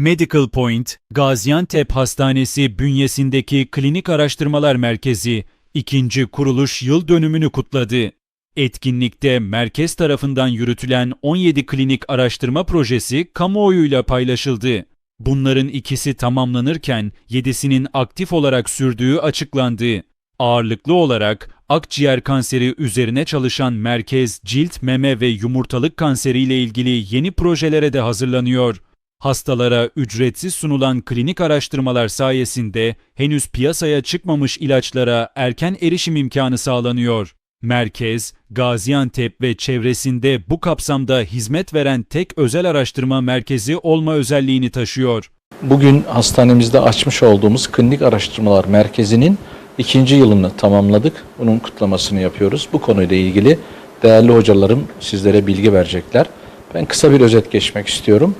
Medical Point, Gaziantep Hastanesi bünyesindeki Klinik Araştırmalar Merkezi ikinci kuruluş yıl dönümünü kutladı. Etkinlikte merkez tarafından yürütülen 17 klinik araştırma projesi kamuoyuyla paylaşıldı. Bunların ikisi tamamlanırken 7'sinin aktif olarak sürdüğü açıklandı. Ağırlıklı olarak akciğer kanseri üzerine çalışan merkez cilt, meme ve yumurtalık kanseri ile ilgili yeni projelere de hazırlanıyor. Hastalara ücretsiz sunulan klinik araştırmalar sayesinde henüz piyasaya çıkmamış ilaçlara erken erişim imkanı sağlanıyor. Merkez, Gaziantep ve çevresinde bu kapsamda hizmet veren tek özel araştırma merkezi olma özelliğini taşıyor. Bugün hastanemizde açmış olduğumuz klinik araştırmalar merkezinin ikinci yılını tamamladık. Bunun kutlamasını yapıyoruz. Bu konuyla ilgili değerli hocalarım sizlere bilgi verecekler. Ben kısa bir özet geçmek istiyorum.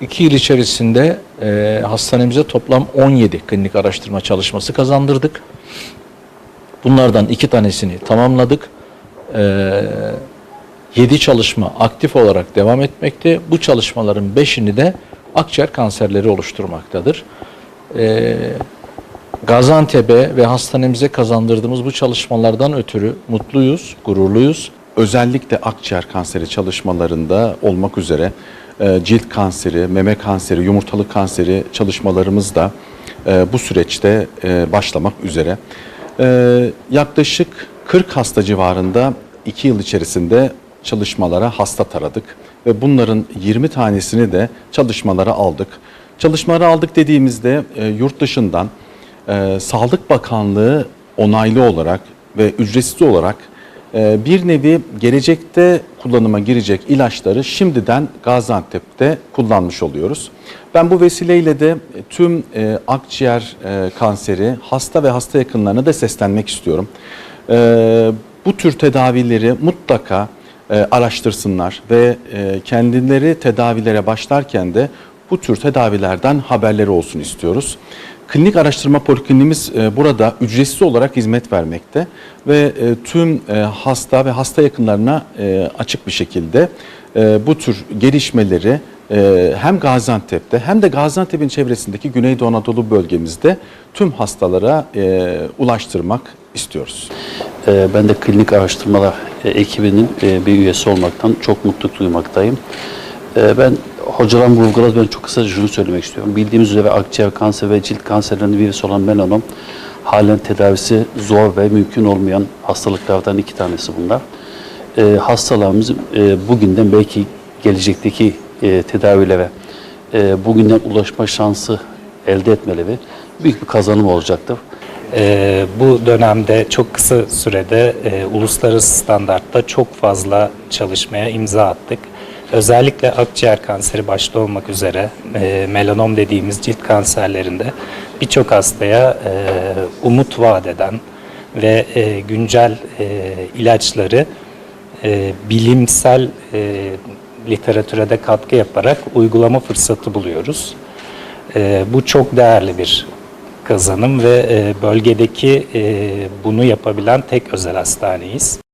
İki yıl içerisinde e, hastanemize toplam 17 klinik araştırma çalışması kazandırdık. Bunlardan iki tanesini tamamladık. E, 7 çalışma aktif olarak devam etmekte. Bu çalışmaların 5'ini de akciğer kanserleri oluşturmaktadır. Ee, Gaziantep'e ve hastanemize kazandırdığımız bu çalışmalardan ötürü mutluyuz, gururluyuz. özellikle akciğer kanseri çalışmalarında olmak üzere e, cilt kanseri, meme kanseri, yumurtalık kanseri çalışmalarımız da e, bu süreçte e, başlamak üzere. E, yaklaşık 40 hasta civarında 2 yıl içerisinde çalışmalara hasta taradık ve bunların 20 tanesini de çalışmalara aldık. Çalışmalara aldık dediğimizde e, yurt dışından e, Sağlık Bakanlığı onaylı olarak ve ücretsiz olarak bir nevi gelecekte kullanıma girecek ilaçları şimdiden Gaziantep'te kullanmış oluyoruz. Ben bu vesileyle de tüm e, akciğer e, kanseri hasta ve hasta yakınlarına da seslenmek istiyorum. Ee, Bu tür tedavileri mutlaka e, araştırsınlar ve kendileri tedavilere başlarken de bu tür tedavilerden haberleri olsun istiyoruz. Klinik araştırma polikliniğimiz e, burada ücretsiz olarak hizmet vermekte ve e, tüm e, hasta ve hasta yakınlarına açık bir şekilde bu tür gelişmeleri hem Gaziantep'te hem de Gaziantep'in çevresindeki Güneydoğu Anadolu bölgemizde tüm hastalara ulaştırmak istiyoruz. Ben de klinik araştırmalar ekibinin bir üyesi olmaktan çok mutluluk duymaktayım. Ben hocalarım vurguladı, ben çok kısaca şunu söylemek istiyorum. Bildiğimiz üzere akciğer kanseri ve cilt kanserlerinin virüsü olan melanom halen tedavisi zor ve mümkün olmayan hastalıklardan iki tanesi bunlar. Ee, hastalarımız e, bugünden belki gelecekteki e, tedavilere e, bugünden ulaşma şansı elde etmeleri büyük bir kazanım olacaktır. Ee, bu dönemde çok kısa sürede e, uluslararası standartta çok fazla çalışmaya imza attık. Özellikle akciğer kanseri başta olmak üzere e, melanom dediğimiz cilt kanserlerinde birçok hastaya e, umut vaat eden ve e, güncel e, ilaçları e, bilimsel e, literatüre de katkı yaparak uygulama fırsatı buluyoruz. E, bu çok değerli bir kazanım ve e, bölgedeki e, bunu yapabilen tek özel hastaneyiz.